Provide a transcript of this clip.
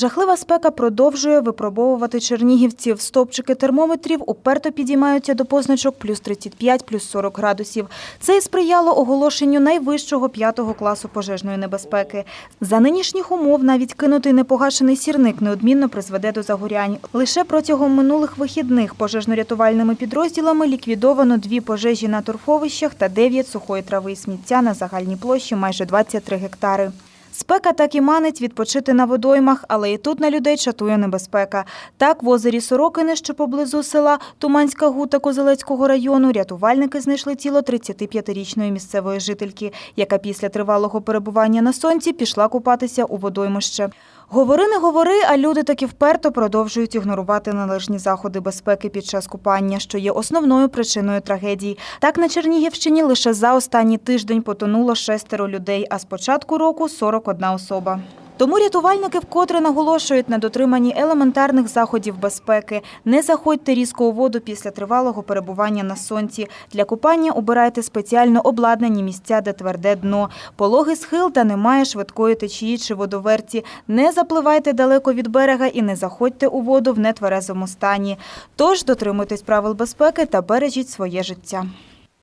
Жахлива спека продовжує випробовувати чернігівців. Стопчики термометрів уперто підіймаються до позначок плюс 35, плюс 40 градусів. Це і сприяло оголошенню найвищого п'ятого класу пожежної небезпеки. За нинішніх умов навіть кинутий непогашений сірник неодмінно призведе до загорянь. Лише протягом минулих вихідних пожежно-рятувальними підрозділами ліквідовано дві пожежі на торфовищах та дев'ять сухої трави і сміття на загальній площі майже 23 гектари. Спека так і манить відпочити на водоймах, але і тут на людей чатує небезпека. Так, в озері Сорокини, що поблизу села Туманська Гута Козелецького району, рятувальники знайшли тіло 35-річної місцевої жительки, яка після тривалого перебування на сонці пішла купатися у водоймище. Говори не говори, а люди таки вперто продовжують ігнорувати належні заходи безпеки під час купання, що є основною причиною трагедії. Так на Чернігівщині лише за останній тиждень потонуло шестеро людей, а з початку року 41 особа. Тому рятувальники вкотре наголошують на дотриманні елементарних заходів безпеки. Не заходьте різко у воду після тривалого перебування на сонці. Для купання обирайте спеціально обладнані місця, де тверде дно, пологий схил та немає швидкої течії чи водоверті. Не запливайте далеко від берега і не заходьте у воду в нетверезому стані. Тож дотримуйтесь правил безпеки та бережіть своє життя.